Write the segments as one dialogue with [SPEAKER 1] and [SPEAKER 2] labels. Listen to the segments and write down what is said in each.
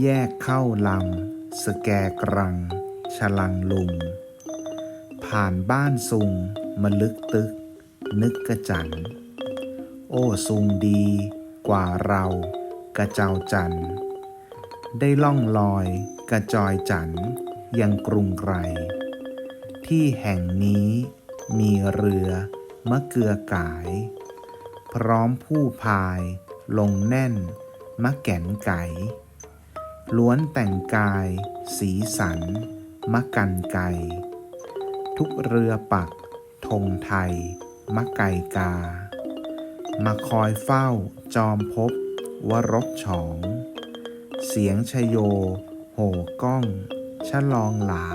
[SPEAKER 1] แยกเข้าลำสแกกรังชลังลุง ผ่านบ้านซุงมะลึกตึก นึกกระจัน โอ้ซุงดีกว่าเรากระเจ้าจัน ได้ล่องลอยกระจอยจันยังกรุงไกร ที่แห่งนี้มีเรือมะเกือกาย พร้อมผู้พายลงแน่นมะแก่นไก่ ล้วนแต่งกาย สีสัน มะกันไก่ทุกเรือปักธงไทย มะไก่กา มาคอยเฝ้าจอมพบวรบฉอง เสียงชโย โห่ก้องชะลองหลา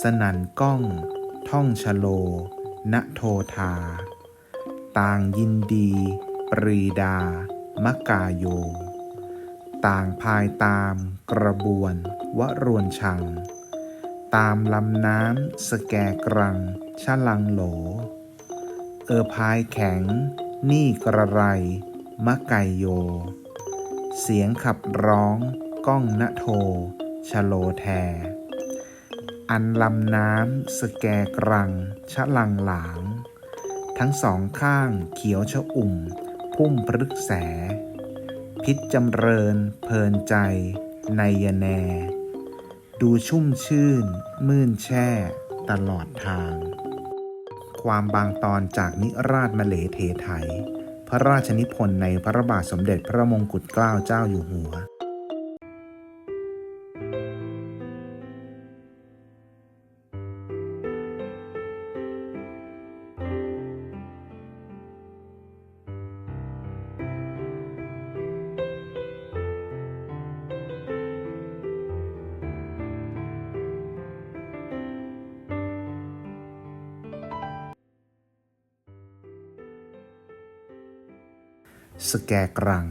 [SPEAKER 1] สนันก้อง ท่องชโล ณโทธา ต่างยินดี ปรีดามะกาโย ต่างพายตามกระบวนวรวนชัง ตามลำน้ำสแกกรังชะลังโหล เออพายแข็ง นี่กระไร มะไกโย เสียงขับร้องก้องณโทชโลแท อันลำน้ำสแกกรังชะลังหลาง ทั้งสองข้างเขียวชะอุ่ม พุ่มพฤกแส พิษจำเริญ เพลินใจ ในยแน ดูชุ่มชื่น มื่นแช่ ตลอดทาง ความบางตอนจากนิราชมเลเทไทย พระราชนิพนธ์ในพระบาทสมเด็จพระมงกุฎเกล้าเจ้าอยู่หัว สแกกรัง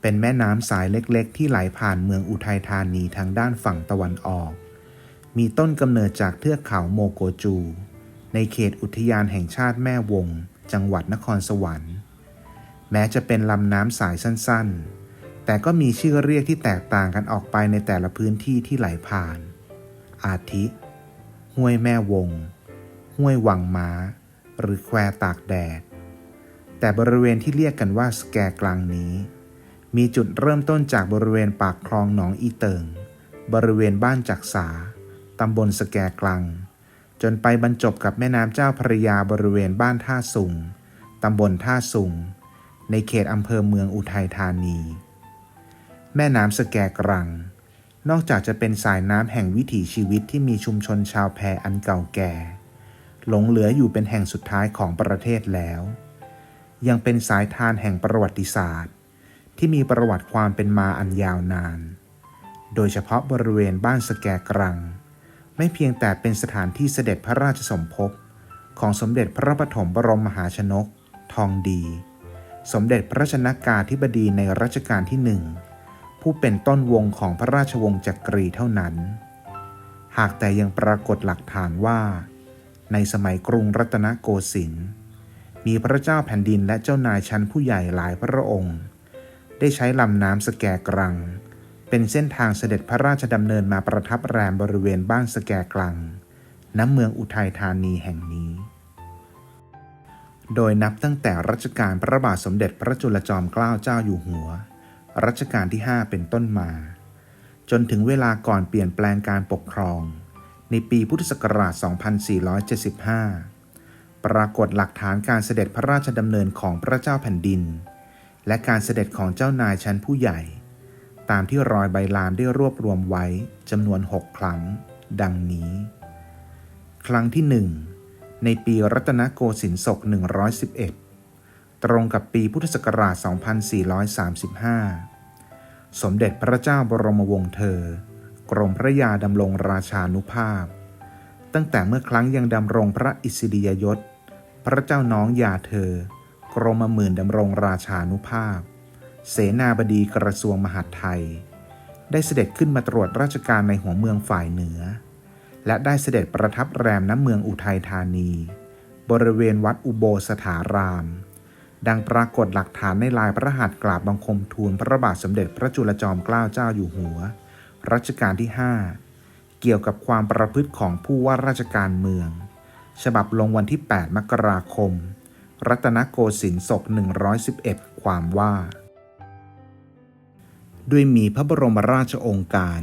[SPEAKER 1] เป็นแม่น้ำสายเล็กๆ ที่ไหลผ่านเมืองอุทัยธานีทางด้านฝั่งตะวันออก มีต้นกำเนิดจากเทือกเขาโมโกจู ในเขตอุทยานแห่งชาติแม่วง จังหวัดนครสวรรค์ แม้จะเป็นลำน้ำสายสั้นๆ แต่ก็มีชื่อเรียกที่แตกต่างกันออกไปในแต่ละพื้นที่ที่ไหลผ่าน อาทิ ห้วยแม่วง ห้วยวังม้า หรือแควตากแดด แต่บริเวณที่เรียกกันว่าสแกกลางนี้ มีจุดเริ่มต้นจากบริเวณปากคลองหนองอีเติง บริเวณบ้านจักษาตำบลสแกกลัง จนไปบรรจบกับแม่น้ำเจ้าพระยาบริเวณบ้านท่าสุงตำบลท่าสุง ในเขตอำเภอเมืองอุทัยธานี แม่น้ำสแกกรัง นอกจากจะเป็นสายน้ำแห่งวิถีชีวิตที่มีชุมชนชาวแพอันเก่าแก่ หลงเหลืออยู่เป็นแห่งสุดท้ายของประเทศแล้ว ยังเป็นสายทานแห่งประวัติศาสตร์ ที่มีประวัติความเป็นมาอันยาวนาน โดยเฉพาะบริเวณบ้านสแกกรัง ไม่เพียงแต่เป็นสถานที่เสด็จพระราชสมภพของสมเด็จพระปฐมบรมมหาชนก ทองดี สมเด็จพระชนากาธิบดีในรัชกาลที่หนึ่งผู้เป็นต้นวงของพระราชวงศ์จักรีเท่านั้น หากแต่ยังปรากฏหลักฐานว่า ในสมัยกรุงรัตนโกสินทร์ มีพระเจ้าแผ่นดินและเจ้านายชั้นผู้ใหญ่หลายพระองค์ ได้ใช้ลำน้ำสแกกรัง เป็นเส้นทางเสด็จพระราชดำเนินมาประทับแรมบริเวณบ้านสแกกลังน้ำเมืองอุทัยธานีแห่งนี้ โดยนับตั้งแต่รัชกาลพระบาทสมเด็จพระจุลจอมเกล้าเจ้าอยู่หัว รัชกาลที่ 5 เป็นต้นมา จนถึงเวลาก่อนเปลี่ยนแปลงการปกครอง ในปีพุทธศักราช 2475 ปรากฏหลักฐานการเสด็จพระราชดำเนินของพระเจ้าแผ่นดิน และการเสด็จของเจ้านายชั้นผู้ใหญ่ ตามที่รอยใบลานได้รวบรวมไว้จำนวน6ครั้ง ดังนี้ ครั้งที่1ในปีรัตนโกสินทร์ศก 111 ตรงกับปีพุทธศักราช 2435 สมเด็จพระเจ้าบรมวงศ์เธอ กรมพระยาดำรงราชานุภาพ ตั้งแต่เมื่อครั้งยังดำรงพระอิสริยยศ พระเจ้าน้องยาเธอ กรมหมื่นดำรงราชานุภาพ เสนาบดีกระทรวงมหาดไทย ได้เสด็จขึ้นมาตรวจราชการในหัวเมืองฝ่ายเหนือ และได้เสด็จประทับแรมน้ำเมืองอุทัยธานี บริเวณวัดอุโบสถาราม ดังปรากฏหลักฐานในลายพระหัตถ์กราบบังคมทูลพระบาทสมเด็จพระจุลจอมเกล้าเจ้าอยู่หัว รัชกาลที่5 เกี่ยวกับความประพฤติของผู้ว่าราชการเมือง ฉบับลงวันที่ 8 มกราคม รัตนโกสินทร์ศก 111 ความว่า ด้วยมีพระบรมราชองค์การ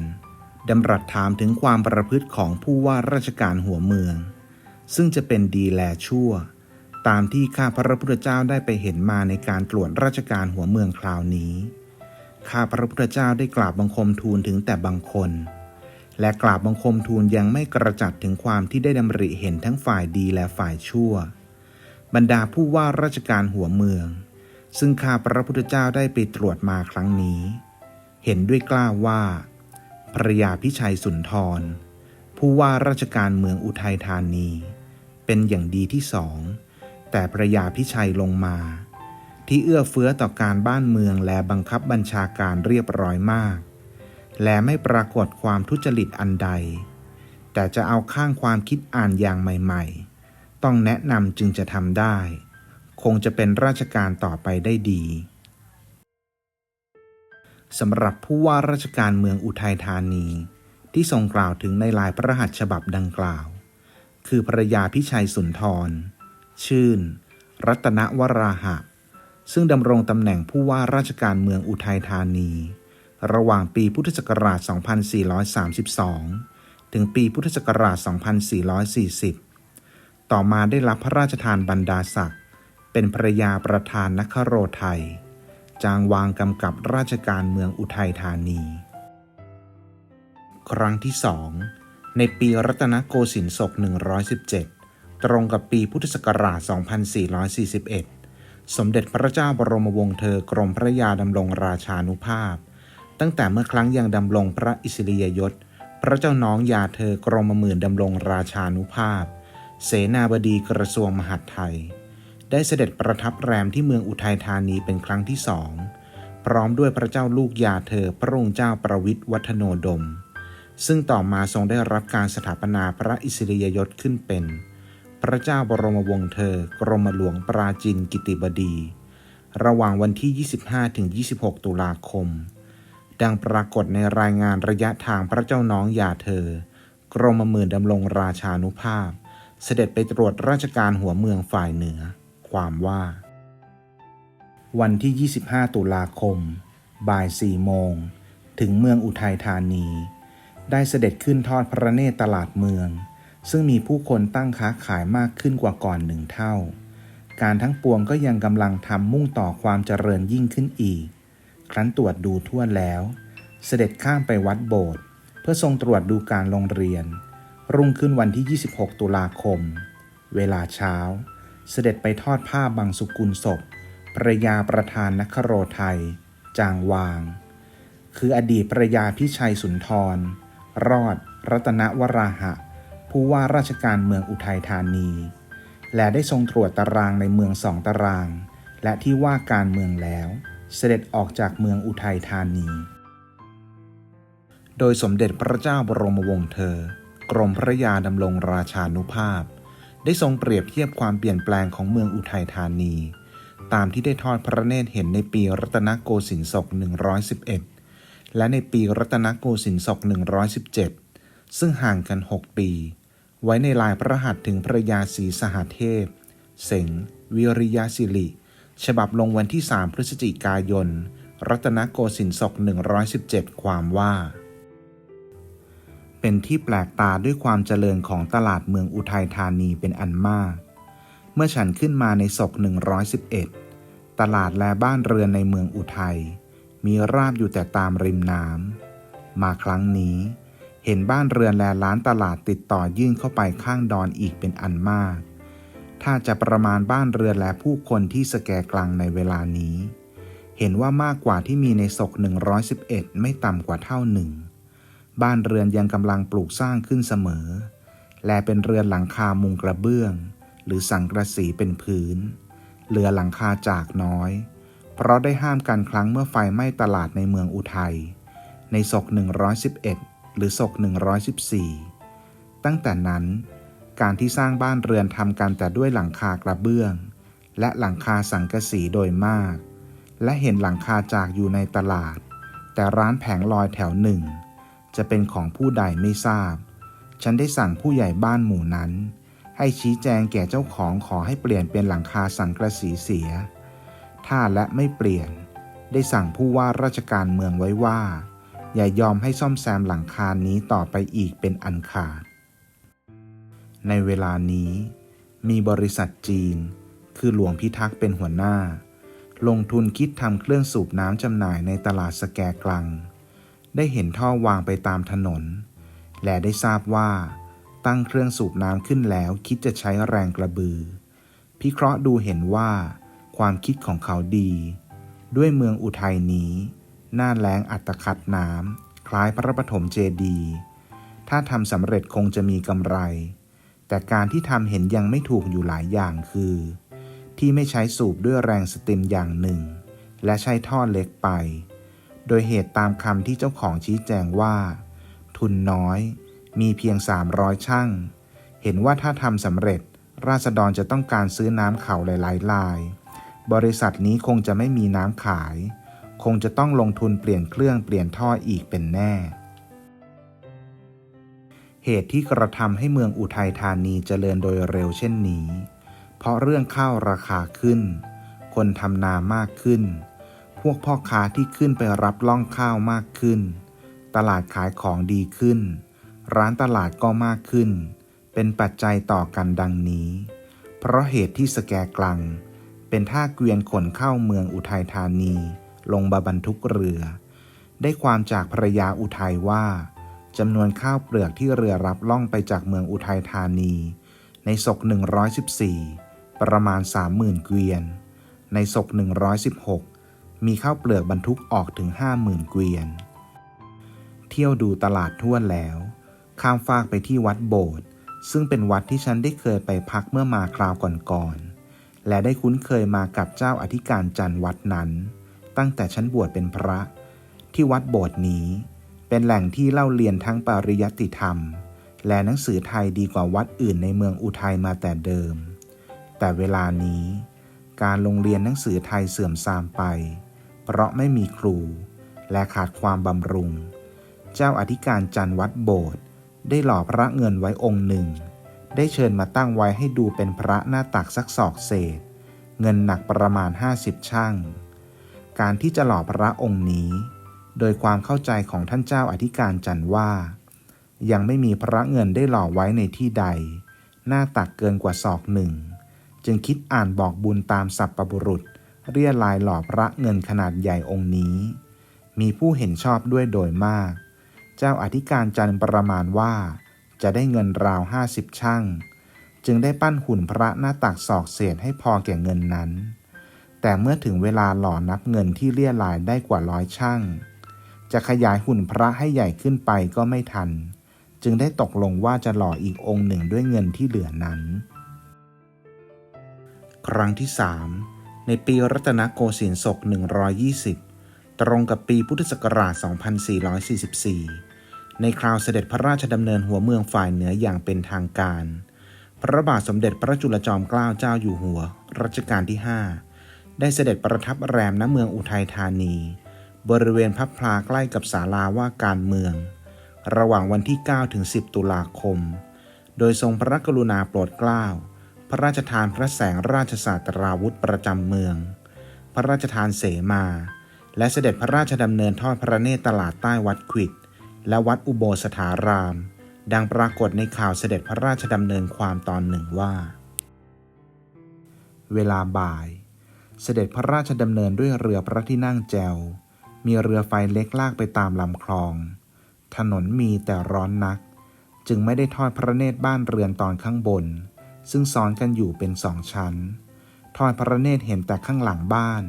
[SPEAKER 1] ดำรัสถามถึงความประพฤติของผู้ว่าราชการหัวเมือง ซึ่งจะเป็นดีแลชั่ว ตามที่ข้าพระพุทธเจ้าได้ไปเห็นมาในการตรวจราชการหัวเมืองคราวนี้ ข้าพระพุทธเจ้าได้กราบบังคมทูลถึงแต่บางคน และกราบบังคมทูลยังไม่กระจัดถึงความที่ได้ดำริเห็นทั้งฝ่ายดีและฝ่ายชั่ว บรรดาผู้ว่าราชการหัวเมือง ซึ่งข้าพระพุทธเจ้าได้ไปตรวจมาครั้งนี้ เห็นด้วยกล้าวว่าภรยาพิชัยสุนทร ผู้ว่าราชการเมืองอุทัยธานี เป็นอย่างดีที่สอง แต่ภรยาพิชัยลงมา ที่เอื้อเฟื้อต่อการบ้านเมืองและบังคับบัญชาการเรียบร้อยมาก และไม่ปรากฏความทุจริตอันใด แต่จะเอาข้างความคิดอ่านอย่างใหม่ ๆ ต้องแนะนำจึงจะทำได้ คงจะเป็นราชการต่อไปได้ดีสำหรับผู้ว่าราชการเมืองอุทัยธานี ที่ทรงกล่าวถึงในลายพระหัตถ์ฉบับดังกล่าว คือภรยาพิชัยสุนทร ชื่น รัตนวราหะ ซึ่งดำรงตำแหน่งผู้ว่าราชการเมืองอุทัยธานี ระหว่างปีพุทธศักราช 2432 ถึงปีพุทธศักราช 2440 ต่อมาได้รับพระราชทานบรรดาศักดิ์เป็นภรยาประธานนครโรไทย จางวางกำกับราชการเมืองอุทัยธานี ครั้งที่สองในปีรัตนโกสินทร์ศก 117 ตรงกับปีพุทธศักราช 2441 สมเด็จพระเจ้าบรมวงศ์เธอกรมพระยาดำรงราชานุภาพ ตั้งแต่เมื่อครั้งยังดำรงพระอิสริยยศ พระเจ้าน้องยาเธอกรมหมื่นดำรงราชานุภาพ เสนาบดีกระทรวงมหาดไทย ได้เสด็จประทับแรมที่เมืองอุทัยธานีเป็นครั้งที่สอง พร้อมด้วยพระเจ้าลูกยาเธอพระองค์เจ้าประวิตรวัฒโนดม ซึ่งต่อมาทรงได้รับการสถาปนาพระอิสริยยศขึ้นเป็น พระเจ้าบรมวงศ์เธอกรมหลวงปราจินกิติบดี ระหว่างวันที่ 25-26 ตุลาคม ดังปรากฏในรายงานระยะทางพระเจ้าน้องยาเธอ กรมหมื่นดำรงราชานุภาพ เสด็จไปตรวจราชการหัวเมืองฝ่ายเหนือ ความว่า วันที่ 25 ตุลาคม บ่าย4โมง ถึงเมืองอุทัยธานี ได้เสด็จขึ้นทอดพระเนตรตลาดเมือง ซึ่งมีผู้คนตั้งค้าขายมากขึ้นกว่าก่อนหนึ่งเท่า การทั้งปวงก็ยังกำลังทำมุ่งต่อความเจริญยิ่งขึ้นอีก ครั้นตรวจดูทั่วแล้ว เสด็จข้ามไปวัดโบสถ์เพื่อทรงตรวจดูการโรงเรียน รุ่งขึ้นวันที่ 26 ตุลาคม เวลาเช้า เสด็จไปทอดผ้าบางสุกุลศพภรยาประธานนครโรไทย จางวาง คืออดีตภรยาพิชัยสุนทร รอด รัตนวราหะ ผู้ว่าราชการเมืองอุทัยธานี และได้ทรงตรวจตารางในเมืองสองตาราง และที่ว่าการเมืองแล้ว เสด็จออกจากเมืองอุทัยธานี โดยสมเด็จพระเจ้าบรมวงศ์เธอ กรมพระยาดำรงราชานุภาพ ได้ทรงเปรียบเทียบความเปลี่ยนแปลงของเมืองอุทัยธานี ตามที่ได้ทอดพระเนตรเห็นในปีรัตนโกสินทร์ศก 111 และในปีรัตนโกสินทร์ศก 117 ซึ่งห่างกัน 6 ปี ไว้ในลายพระหัตถ์ถึงพระยาศรีสหเทพ เสงวิริยศิริ ฉบับลงวันที่ 3 พฤศจิกายน รัตนโกสินทร์ศก 117 ความว่า เป็นที่แปลกตาด้วยความเจริญของตลาดเมืองอุทัยธานีเป็นอันมาก เมื่อฉันขึ้นมาในศก 111 ตลาดและบ้านเรือนในเมืองอุทัย มีราบอยู่แต่ตามริมน้ำ มาครั้งนี้ เห็นบ้านเรือนและร้านตลาดติดต่อยื่นเข้าไปข้างดอนอีกเป็นอันมาก ถ้าจะประมาณบ้านเรือนและผู้คนที่สแกกลังในเวลานี้ เห็นว่ามากกว่าที่มีในศก 111 ไม่ต่ำกว่าเท่าหนึ่ง บ้านเรือนยังกำลังปลูกสร้างขึ้นเสมอ และเป็นเรือนหลังคามุงกระเบื้อง หรือสังกระสีเป็นพื้น เหลือหลังคาจากน้อย เพราะได้ห้ามกันครั้งเมื่อไฟไหม้ตลาดในเมืองอุทัย ในศก 111 หรือศก 114 ตั้งแต่นั้น การที่สร้างบ้านเรือนทำกันแต่ด้วยหลังคากระเบื้อง และหลังคาสังกะสีโดยมาก และเห็นหลังคาจากอยู่ในตลาด แต่ร้านแผงลอยแถวหนึ่ง จะเป็นของผู้ใดไม่ทราบ ฉันได้สั่งผู้ใหญ่บ้านหมู่นั้น ให้ชี้แจงแก่เจ้าของขอให้เปลี่ยนเป็นหลังคาสังกะสีเสีย ถ้าและไม่เปลี่ยน ได้สั่งผู้ว่าราชการเมืองไว้ว่า อย่ายอมให้ซ่อมแซมหลังคานี้ต่อไปอีกเป็นอันขาด ในเวลานี้ มีบริษัทจีน คือหลวงพิทักษ์เป็นหัวหน้า ลงทุนคิดทำเครื่องสูบน้ำจำหน่ายในตลาดสแกกลัง ได้เห็นท่อวางไปตามถนน และได้ทราบว่า ตั้งเครื่องสูบน้ำขึ้นแล้วคิดจะใช้แรงกระบือ พิเคราะห์ดูเห็นว่า ความคิดของเขาดี ด้วยเมืองอุทัยนี้ หน้าแล้งอัตคัดน้ำคล้ายพระปฐมเจดีย์ถ้าทำสำเร็จคงจะมีกำไร แต่การที่ทำเห็นยังไม่ถูกอยู่หลายอย่างคือ ที่ไม่ใช้สูบด้วยแรงสตรีมอย่างหนึ่ง และใช้ท่อเล็กไป โดยเหตุตามคำที่เจ้าของชี้แจงว่า ทุนน้อย มีเพียง 300 ช่าง เห็นว่าถ้าทำสำเร็จ ราษฎรจะต้องการซื้อน้ำเขาหลายๆลาย บริษัทนี้คงจะไม่มีน้ำขาย คงจะต้องลงทุนเปลี่ยนเครื่องเปลี่ยนท่ออีกเป็นแน่ เหตุที่กระทำให้เมืองอุทัยธานีเจริญโดยเร็วเช่นนี้ เพราะเรื่องข้าวราคาขึ้น คนทำนามากขึ้น พวกพ่อค้าที่ขึ้นไปรับล่องข้าวมากขึ้น ตลาดขายของดีขึ้น ร้านตลาดก็มากขึ้น เป็นปัจจัยต่อกันดังนี้ เพราะเหตุที่สแกกลัง เป็นท่าเกวียนขนเข้าเมืองอุทัยธานี ลงบาบรรทุกเรือ ได้ความจากภรรยาอุทัยว่า จำนวนข้าวเปลือกที่เรือรับล่องไปจากเมืองอุทัยธานี ในศก 114 ประมาณ 30,000 เกวียน ในศก 116 มีข้าวเปลือกบรรทุกออกถึง 50,000 เกวียน เที่ยวดูตลาดทั่วแล้ว ข้ามฟากไปที่วัดโบสถ์ซึ่งเป็นวัดที่ฉันได้เคยไปพักเมื่อมาคราวก่อนๆ และได้คุ้นเคยมากับเจ้าอธิการจันทร์วัดนั้น ตั้งแต่ฉันบวชเป็นพระ ที่วัดโบสถ์นี้ เป็นแหล่งที่เล่าเรียนทั้งปริยัติธรรม และหนังสือไทยดีกว่าวัดอื่นในเมืองอุทัยมาแต่เดิม แต่เวลานี้ การลงเรียนหนังสือไทยเสื่อมทรามไป เพราะไม่มีครู และขาดความบำรุง เจ้าอธิการจันทร์วัดโบสถ์ได้หล่อพระเงินไว้องค์หนึ่ง ได้เชิญมาตั้งไว้ให้ดูเป็นพระหน้าตักสักศอกเศษ เงินหนักประมาณ 50 ช่าง การที่จะหล่อพระองค์นี้ โดยความเข้าใจของท่านเจ้าอธิการจันว่า ยังไม่มีพระเงินได้หล่อไว้ในที่ใด หน้าตักเกินกว่าศอกหนึ่ง จึงคิดอ่านบอกบุญตามสัพปบุรุษ เรียลายหล่อพระเงินขนาดใหญ่องค์นี้ มีผู้เห็นชอบด้วยโดยมาก เจ้าอธิการจันประมาณว่า จะได้เงินราวห้าสิบช่างจึงได้ปั้นหุ่นพระหน้าตักศอกเศษให้พอแก่เงินนั้น แต่เมื่อถึงเวลาหล่อนับเงินที่เลี่ยลายได้กว่าร้อยช่าง จะขยายหุ่นพระให้ใหญ่ขึ้นไปก็ไม่ทัน จึงได้ตกลงว่าจะหล่ออีกองค์หนึ่งด้วยเงินที่เหลือนั้น ครั้งที่สามในปีรัตนโกสินทร์ศก 120 ตรงกับปีพุทธศักราช 2444 ในคราวเสด็จพระราชดำเนินหัวเมืองฝ่ายเหนืออย่างเป็นทางการ พระบาทสมเด็จพระจุลจอมเกล้าเจ้าอยู่หัว รัชกาลที่ 5 ได้เสด็จประทับแรมณเมืองอุทัยธานี บริเวณพับพลาใกล้กับศาลาว่าการเมือง ระหว่างวันที่ 9 ถึง 10 ตุลาคม โดยทรงพระกรุณาโปรดเกล้า พระราชทานพระแสงราชสาสตราวุธประจำเมือง พระราชทานเสมา และเสด็จพระราชดำเนินทอดพระเนตรตลาดใต้วัดขวิด และวัดอุโบสถาราม ดังปรากฏในข่าวเสด็จพระราชดำเนินความตอนหนึ่งว่า เวลาบ่าย เสด็จพระราชดำเนินด้วยเรือพระที่นั่งแจว มีเรือไฟเล็กลากไปตามลำคลอง ถนนมีแต่ร้อนนัก จึงไม่ได้ทอดพระเนตรบ้านเรือนตอนข้างบน ซึ่งซ้อนกันอยู่เป็นสองชั้น ทอดพระเนตรเห็นแต่ข้างหลังบ้าน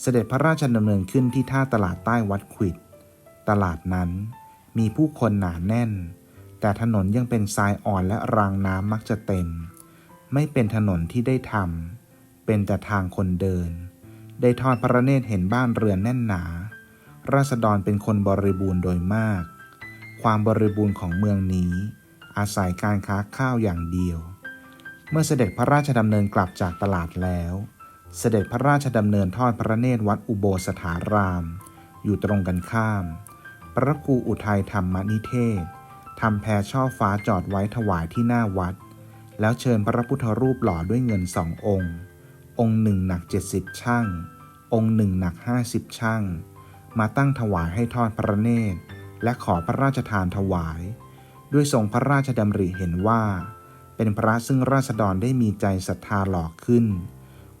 [SPEAKER 1] เสด็จพระราชดำเนินขึ้นที่ท่าตลาดใต้วัดขวิด ตลาดนั้นมีผู้คนหนาแน่น แต่ถนนยังเป็นทรายอ่อนและรางน้ำมักจะเต็ม ไม่เป็นถนนที่ได้ทำเป็นแต่ทางคนเดิน ได้ทอดพระเนตรเห็นบ้านเรือนแน่นหนา ราษฎรเป็นคนบริบูรณ์โดยมาก ความบริบูรณ์ของเมืองนี้ อาศัยการค้าข้าวอย่างเดียว เมื่อเสด็จพระราชดำเนินกลับจากตลาดแล้ว เสด็จพระราชดำเนินทอดพระเนตรวัดอุโบสถาราม อยู่ตรงกันข้าม พระครูอุทัยธรรมนิเทศทำแพช่อฟ้าจอดไว้ถวายที่หน้าวัด แล้วเชิญพระพุทธรูปหล่อด้วยเงินสององค์ องค์หนึ่งหนัก 70 ช่าง องค์หนึ่งหนัก 50 ช่าง มาตั้งถวายให้ทอดพระเนตร และขอพระราชทานถวาย ด้วยทรงพระราชดำริเห็นว่า เป็นพระซึ่งราษฎรได้มีใจศรัทธาหล่อขึ้น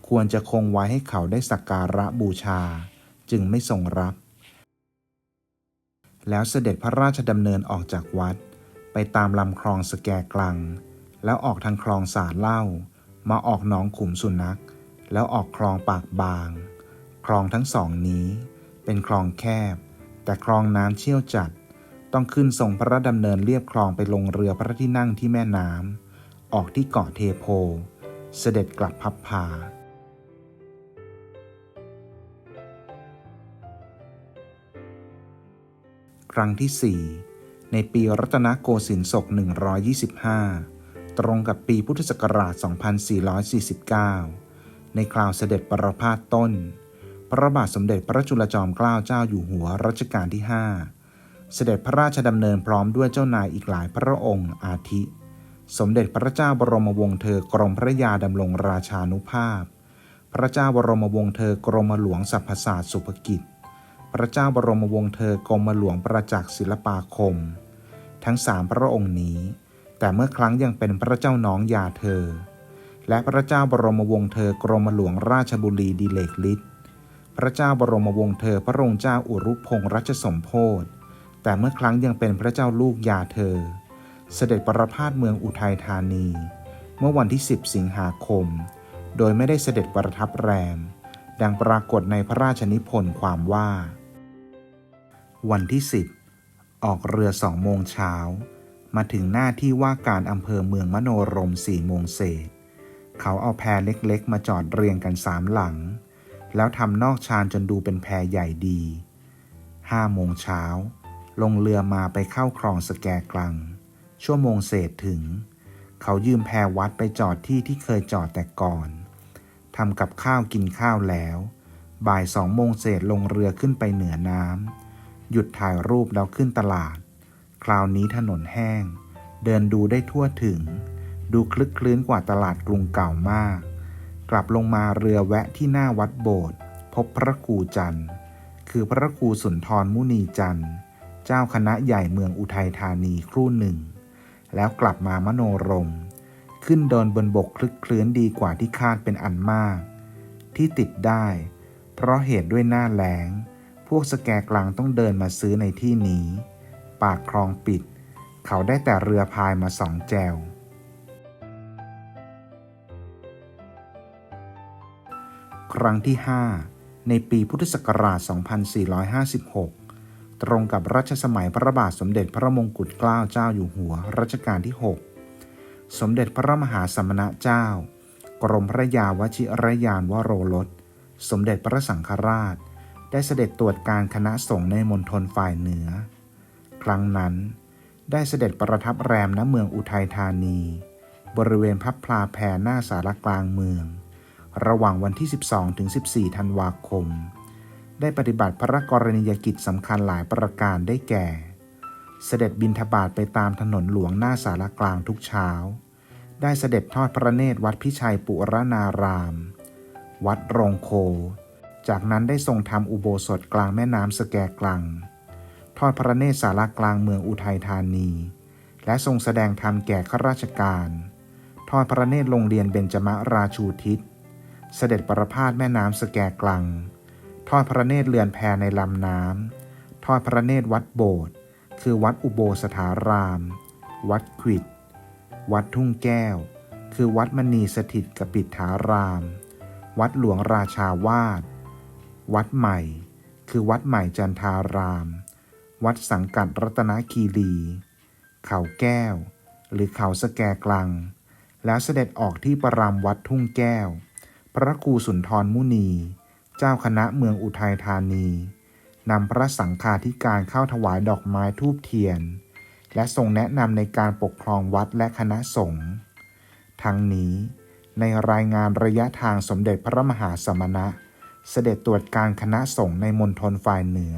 [SPEAKER 1] ควรจะคงไว้ให้เขาได้สักการะบูชา จึงไม่ทรงรับ แล้วเสด็จพระราชดำเนินออกจากวัด ไปตามลำคลองสแกกลัง แล้วออกทางคลองสาเล้ามาออกหนองขุมสุนัข แล้วออกคลองปากบาง คลองทั้งสองนี้ เป็นคลองแคบ แต่คลองน้ำเชี่ยวจัด ต้องขึ้นทรงพระดำเนินเลียบคลองไปลงเรือพระที่นั่งที่แม่น้ำออกที่เกาะเทโพ เสด็จกลับพับพาครั้งที่ 4 ในปีรัตนโกสินทร์ศก 125 ตรงกับปีพุทธศักราช 2449 ในคราวเสด็จประพาสต้น พระบาทสมเด็จพระจุลจอมเกล้าเจ้าอยู่หัวรัชกาลที่ 5 เสด็จพระราชดำเนินพร้อมด้วยเจ้านายอีกหลายพระองค์อาทิ สมเด็จพระเจ้าบรมวงศ์เธอกรมพระยาดำรงราชานุภาพ พระเจ้าบรมวงศ์เธอกรมหลวงสรรพศาสตร์สุภกิจ พระเจ้าบรมวงศ์เธอกรมหลวงประจักษ์ศิลปาคม ทั้งสามพระองค์นี้ แต่เมื่อครั้งยังเป็นพระเจ้าน้องยาเธอ และพระเจ้าบรมวงศ์เธอกรมหลวงราชบุรีดิเลกฤทธิ์ พระเจ้าบรมวงศ์เธอพระองค์เจ้าอุรุพงษ์รัชสมโพธิแต่เมื่อครั้งยังเป็นพระเจ้าลูกยาเธอ เสด็จประพาสเมืองอุทัยธานี เมื่อวันที่ 10 สิงหาคม โดยไม่ได้เสด็จประทับแรม ดังปรากฏในพระราชนิพนธ์ความว่า วันที่ 10 ออกเรือสองโมงเช้า มาถึงหน้าที่ว่าการอำเภอเมืองมโนรมสี่โมงเศษ เขาเอาแพเล็กๆ มาจอดเรียงกันสามหลัง แล้วทำนอกชานจนดูเป็นแพใหญ่ดีห้าโมงเช้า ลงเรือมาไปเข้าคลองสแกกลัง ชั่วโมงเศษถึง เขายืมแพวัดไปจอดที่ที่เคยจอดแต่ก่อนทำกับข้าวกินข้าวแล้ว บ่ายสองโมงเศษลงเรือขึ้นไปเหนือน้ำหยุดถ่ายรูปแล้วขึ้นตลาด คราวนี้ถนนแห้ง เดินดูได้ทั่วถึง ดูคลึกคลื้นกว่าตลาดกรุงเก่ามาก กลับลงมาเรือแวะที่หน้าวัดโบสถ์พบพระครูจันทร์ คือพระครูสุนทรมุนีจันทร์ เจ้าคณะใหญ่เมืองอุทัยธานีครู่หนึ่ง แล้วกลับมามโนรม ขึ้นเดินบนบกคลึกคลื้นดีกว่าที่คาดเป็นอันมาก ที่ติดได้ เพราะเหตุด้วยหน้าแล้ง พวกสแกกลางต้องเดินมาซื้อในที่นี้ ปากคลองปิด เขาได้แต่เรือพายมาสองแจว ครั้งที่ 5 ในปีพุทธศักราช 2456 ตรงกับรัชสมัยพระบาทสมเด็จพระมงกุฎเกล้าเจ้าอยู่หัวรัชกาลที่ 6 สมเด็จพระมหาสมณะเจ้า กรมพระยาวชิรยานวโรรส สมเด็จพระสังฆราช ได้เสด็จตรวจการคณะสงฆ์ในมณฑลฝ่ายเหนือ ครั้งนั้น ได้เสด็จประทับแรมณเมืองอุทัยธานี บริเวณพับพลาแพรหน้าสารกลางเมือง ระหว่างวันที่ 12 ถึง 14 ธันวาคม ได้ปฏิบัติพระกรณียกิจสำคัญหลายประการได้แก่ เสด็จบินทบาทไปตามถนนหลวงหน้าสารกลางทุกเช้า ได้เสด็จทอดพระเนตรวัดพิชัยปุรนาราม วัดโรงโค จากนั้นได้ทรงทำอุโบสถกลางแม่น้ำสแกกลัง ทอดพระเนตรสารกลางเมืองอุทัยธานี และทรงแสดงธรรมแก่ข้าราชการ ทอดพระเนตรโรงเรียนเบญจมราชูทิศ เสด็จประพาสแม่น้ำสแกกลัง ทอดพระเนตรเรือนแพในลำน้ำ ทอดพระเนตรวัดโบสถ์คือวัดอุโบสถาราม วัดขิด วัดทุ่งแก้ว คือวัดมณีสถิตกปิดฐาราม วัดหลวงราชาวาสวัดใหม่ คือวัดใหม่จันทาราม วัดสังกัดรัตนคีรี เขาแก้ว หรือเขาสแกกลัง แล้วเสด็จออกที่ประรามวัดทุ่งแก้ว พระครูสุนทรมุนี เจ้าคณะเมืองอุทัยธานีนำพระสังฆาธิการเข้าถวายดอกไม้ทูบเทียน และทรงแนะนำในการปกครองวัดและคณะสงฆ์ทั้งนี้ ในรายงานระยะทางสมเด็จพระมหาสมณะ เสด็จตรวจการคณะสงฆ์ในมณฑลฝ่ายเหนือ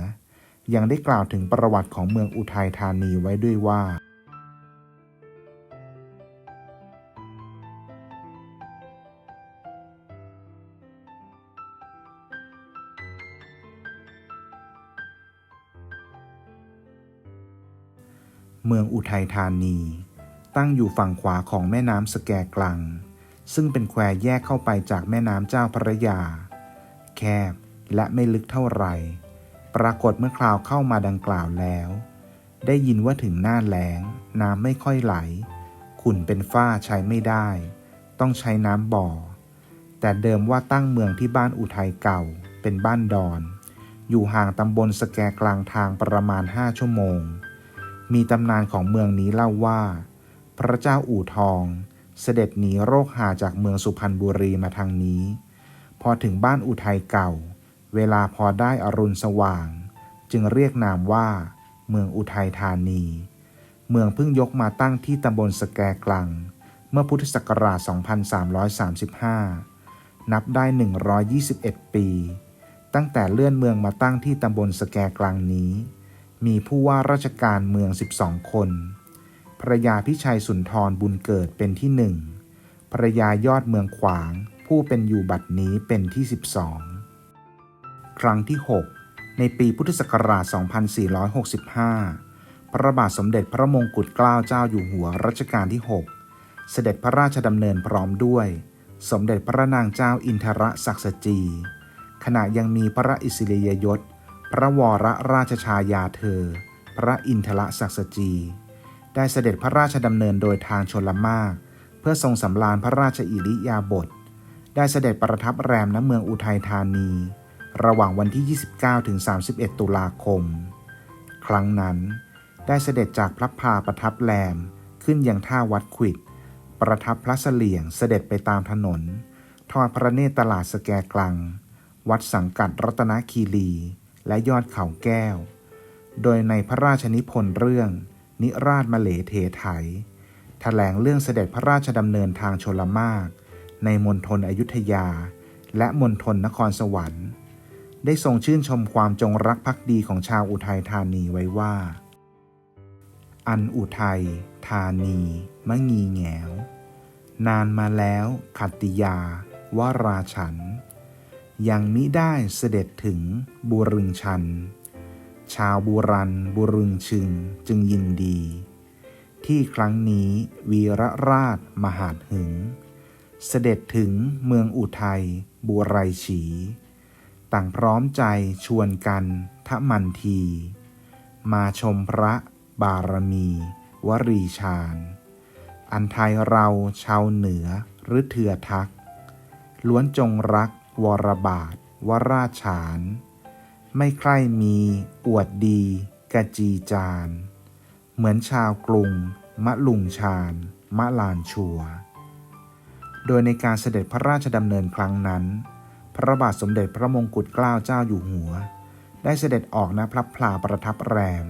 [SPEAKER 1] ยังได้กล่าวถึงประวัติของเมืองอุทัยธานีไว้ด้วยว่า เมืองอุทัยธานี ตั้งอยู่ฝั่งขวาของแม่น้ำสแกกลัง ซึ่งเป็นแควแยกเข้าไปจากแม่น้ำเจ้าพระยา แคบและไม่ลึกเท่าไหร่ ปรากฏเมื่อคราวเข้ามาดังกล่าวแล้ว ได้ยินว่าถึงหน้าแล้ง น้ำไม่ค่อยไหล ขุ่นเป็นฝ้าใช้ไม่ได้ ต้องใช้น้ำบ่อ แต่เดิมว่าตั้งเมืองที่บ้านอุทัยเก่า เป็นบ้านดอน อยู่ห่างตำบลสแกกลางทางประมาณห้าชั่วโมง มีตำนานของเมืองนี้เล่าว่า พระเจ้าอู่ทอง เสด็จหนีโรคหาจากเมืองสุพรรณบุรีมาทางนี้ พอถึงบ้านอุทัยเก่า เวลาพอได้อรุณสว่าง จึงเรียกนามว่า เมืองอุทัยธานี เมืองเพิ่งยกมาตั้งที่ตำบลสแกกลัง เมื่อพุทธศักราช 2335 นับได้ 121 ปี ตั้งแต่เลื่อนเมืองมาตั้งที่ตำบลสแกกลังนี้ มีผู้ว่าราชการเมือง 12 คนภรยาพิชัยสุนทรบุญเกิดเป็นที่หนึ่งภรยายอดเมืองขวาง ผู้เป็นอยู่บัดนี้เป็นที่ 12 ครั้งที่ 6 ในปีพุทธศักราช 2465 พระบาทสมเด็จพระมงกุฎเกล้าเจ้าอยู่หัวรัชกาลที่ 6 เสด็จพระราชดำเนินพร้อมด้วย สมเด็จพระนางเจ้าอินทรศักดิ์สจี ขณะยังมีพระอิสริยยศ พระวรราชชายาเธอ พระอินทรศักดิ์สจี ได้เสด็จพระราชดำเนินโดยทางชนลมาก เพื่อทรงสำราญพระราชอิริยาบถได้เสด็จประทับแรมณเมืองอุทัยธานี ระหว่างวันที่ 29ถึง31 ตุลาคม ครั้งนั้น ได้เสด็จจากพระพาประทับแรมขึ้นยังท่าวัดขวิด ประทับพระเสลียงเสด็จไปตามถนน ทอดพระเนตรตลาดสแกกลัง วัดสังกัดรัตนคีรี และยอดเขาแก้ว โดยในพระราชนิพนธ์เรื่อง นิราชมเหลเทไถแถลงเรื่องเสด็จพระราชดำเนินทางชลมาก ในมณฑลอยุธยา และมณฑลนครสวรรค์ ได้ทรงชื่นชมความจงรักภักดีของชาวอุทัยธานีไว้ว่า อันอุทัยธานีมะงีแงวนานมาแล้วขัตติยา วราฉัน ยังมิได้เสด็จถึงบุรึงชัน ชาวบุรันบุรึงชึงจึงยินดี ที่ครั้งนี้วีรราชมหาดหึง เสด็จถึงเมืองอุทัยบุไรฉี ต่างพร้อมใจชวนกันทะมันที มาชมพระบารมี วรีชาญ อันไทยเราชาวเหนือหรือเถือทัก ล้วนจงรัก วรบาท วราชาน ไม่ใคร่มีอวดดีกะจีจาน เหมือนชาวกรุง มะลุงชาญมะลานชัว โดยในการเสด็จพระราชดำเนินครั้งนั้น พระบาทสมเด็จพระมงกุฎเกล้าเจ้าอยู่หัว ได้เสด็จออกณพระพลาประทับแรม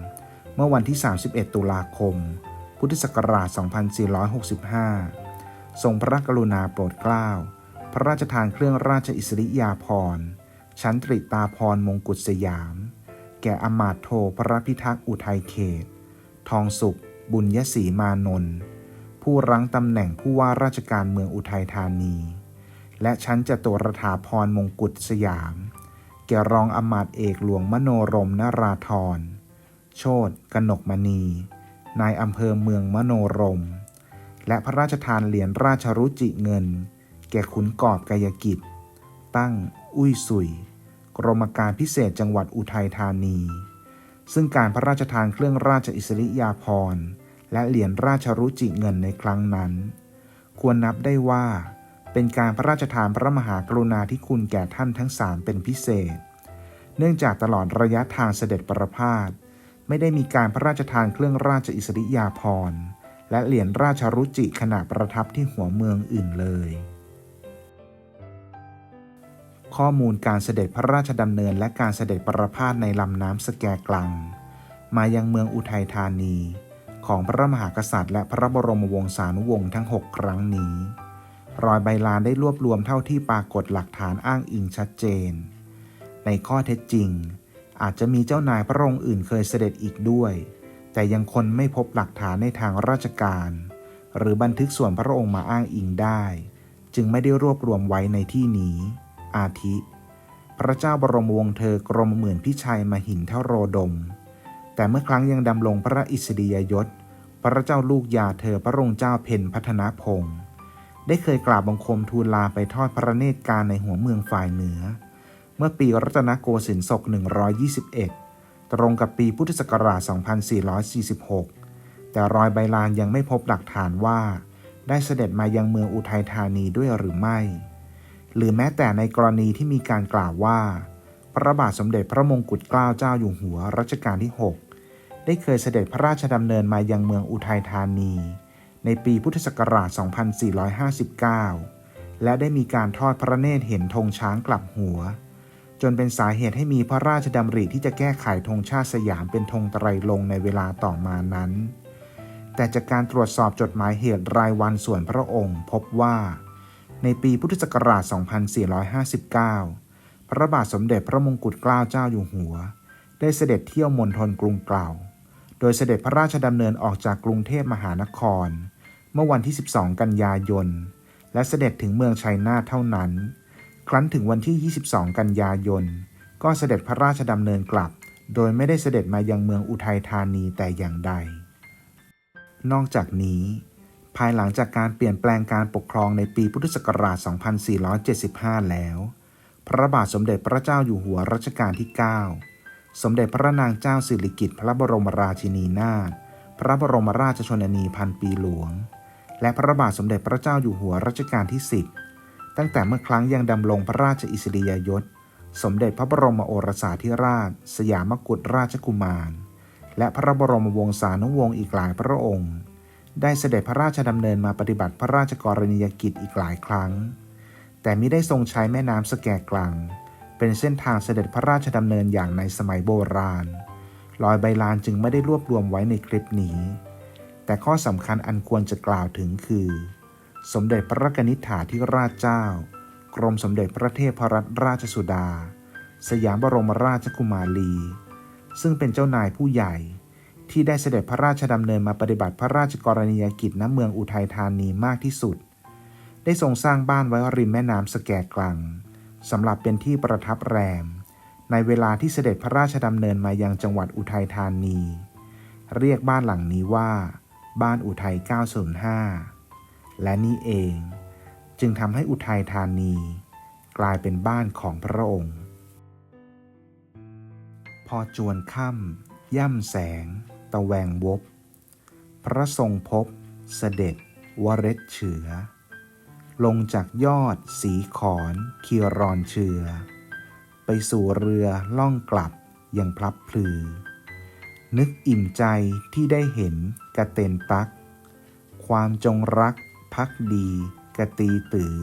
[SPEAKER 1] เมื่อวันที่ 31 ตุลาคม พุทธศักราช 2465 ทรงพระกรุณาโปรดเกล้า พระราชทานเครื่องราชอิสริยาภรณ์ชั้นตริตาภรมงกุฎสยาม แก่อมาตโทพระพิทักษ์อุทัยเขต ทองสุข บุญยศรีมานนท์ผู้รั้งตำแหน่งผู้ว่าราชการเมืองอุทัยธานี และชั้นจตุรถาพรมงกุฎสยาม แก่รองอมาตย์เอกหลวงมโนรมนราธรโชตกนกมณี นายอำเภอเมืองมโนรม และพระราชทานเหรียญราชรุจิเงิน แก่ขุนกอบกายกิจ ตั้ง อุ้ยสุย กรมการพิเศษจังหวัดอุทัยธานี ซึ่งการพระราชทานเครื่องราชอิสริยาภรณ์ และเหรียญราชรุจิเงินในครั้งนั้น ควรนับได้ว่า เป็นการพระราชทานพระมหากรุณาธิคุณแก่ท่านทั้งสามเป็นพิเศษ เนื่องจากตลอดระยะทางเสด็จประพาสไม่ได้มีการพระราชทานเครื่องราชอิสริยาภรณ์และเหรียญราชรุจิขณะประทับที่หัวเมืองอื่นเลย ข้อมูลการเสด็จพระราชดำเนินและการเสด็จประพาสในลำน้ำสแกกลัง มายังเมืองอุทัยธานี ของพระมหากษัตริย์และพระบรมวงศานุวงศ์ทั้ง 6 ครั้งนี้ รอยใบลานได้รวบรวมเท่าที่ปรากฏหลักฐานอ้างอิงชัดเจน ในข้อเท็จจริง อาจจะมีเจ้านายพระองค์อื่นเคยเสด็จอีกด้วย แต่ยังคนไม่พบหลักฐานในทางราชการ หรือบันทึกส่วนพระองค์มาอ้างอิงได้ จึงไม่ได้รวบรวมไว้ในที่นี้ อาทิ พระเจ้าบรมวงศ์เธอกรมหมื่นพิชัยมหินทโรดม แต่เมื่อครั้งยังดำรงพระอิสริยยศ พระเจ้าลูกยาเธอพระองค์เจ้าเพนพัฒนพงศ์ได้เคยกราบบังคมทูลลาไปทอดพระเนตรการในหัวเมืองฝ่ายเหนือ เมื่อปีรัตนโกสินทร์ศก 121 ตรงกับปีพุทธศักราช 2446 แต่รอยใบลานยังไม่พบหลักฐานว่า ได้เสด็จมายังเมืองอุทัยธานีด้วยหรือไม่ หรือแม้แต่ในกรณีที่มีการกล่าวว่า พระบาทสมเด็จพระมงกุฎเกล้าเจ้าอยู่หัวรัชกาลที่ 6 ได้เคยเสด็จพระราชดำเนินมายังเมืองอุทัยธานี ในปีพุทธศักราช 2459 และได้มีการทอดพระเนตรเห็นธงช้างกลับหัว จนเป็นสาเหตุให้มีพระราชดำริที่จะแก้ไขธงชาติสยามเป็นธงไตรลงในเวลาต่อมานั้น แต่จากการตรวจสอบจดหมายเหตุรายวันส่วนพระองค์ พบว่า ในปีพุทธศักราช 2459 พระบาทสมเด็จพระมงกุฎเกล้าเจ้าอยู่หัว ได้เสด็จเที่ยวมณฑลกรุงเก่า โดยเสด็จพระราชดำเนินออกจากกรุงเทพมหานคร เมื่อวันที่ 12 กันยายน และเสด็จถึงเมืองชัยนาทเท่านั้น ครั้นถึงวันที่ 22 กันยายน ก็เสด็จพระราชดำเนินกลับ โดยไม่ได้เสด็จมายังเมืองอุทัยธานีแต่อย่างใด นอกจากนี้ ภายหลังจากการเปลี่ยนแปลงการปกครองในปีพุทธศักราช 2475 แล้ว พระบาทสมเด็จพระเจ้าอยู่หัวรัชกาลที่ 9 สมเด็จพระนางเจ้าสิริกิติ์พระบรมราชินีนาถ พระบรมราชชนนีพันปีหลวง และพระบาทสมเด็จพระเจ้าอยู่หัวรัชกาลที่ 10 ตั้งแต่เมื่อครั้งยังดำรงพระราชอิสริยยศ สมเด็จพระบรมโอรสาธิราช สยามกุฎราชกุมาร และพระบรมวงศานุวงศ์อีกหลายพระองค์ ได้เสด็จพระราชดำเนินมาปฏิบัติพระราชกรณียกิจอีกหลายครั้ง แต่มิได้ทรงใช้แม่น้ำสแกกลัง เป็นเส้นทางเสด็จพระราชดำเนินอย่างในสมัยโบราณ รอยใบลานจึงไม่ได้รวบรวมไว้ในคลิปนี้ แต่ข้อสำคัญอันควรจะกล่าวถึงคือ สมเด็จพระกนิษฐาธิราชเจ้า กรมสมเด็จพระเทพรัตนราชสุดา สยามบรมราชกุมารี ซึ่งเป็นเจ้านายผู้ใหญ่ ที่ได้เสด็จพระราชดำเนินมาปฏิบัติพระราชกรณียกิจณเมืองอุทัยธานีมากที่สุด ได้ทรงสร้างบ้านไว้ริมแม่น้ำสแกกลังสำหรับเป็นที่ประทับแรม ในเวลาที่เสด็จพระราชดำเนินมายังจังหวัดอุทัยธานี เรียกบ้านหลังนี้ว่า บ้านอุทัย 905 และนี่เอง จึงทำให้อุทัยธานี กลายเป็นบ้านของพระองค์ พอจวนค่ำย่ำแสง ตะแวงวบ พระทรงพบเสด็จวเรศเฉือ ลงจากยอดสีขอนคีรอนเชือ ไปสู่เรือล่องกลับยังพลับพลือ นึกอิ่มใจที่ได้เห็นกระเตนปัก ความจงรักพักดีกระตีตือ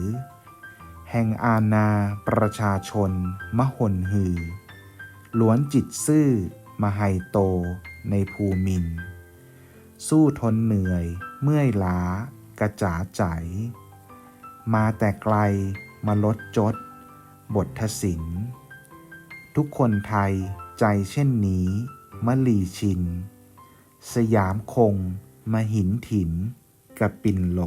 [SPEAKER 1] แห่งอาณาประชาชนมหนหือล้วนจิตซื่อมไฮโต ในภูมิน สู้ทนเหนื่อย เมื่อยล้า กระจ๋าใจ มาแต่ไกลมาลดจด บทศิลป์ทุกคนไทยใจเช่นนี้มะลีชิน สยามคง มหินถินกระปินโล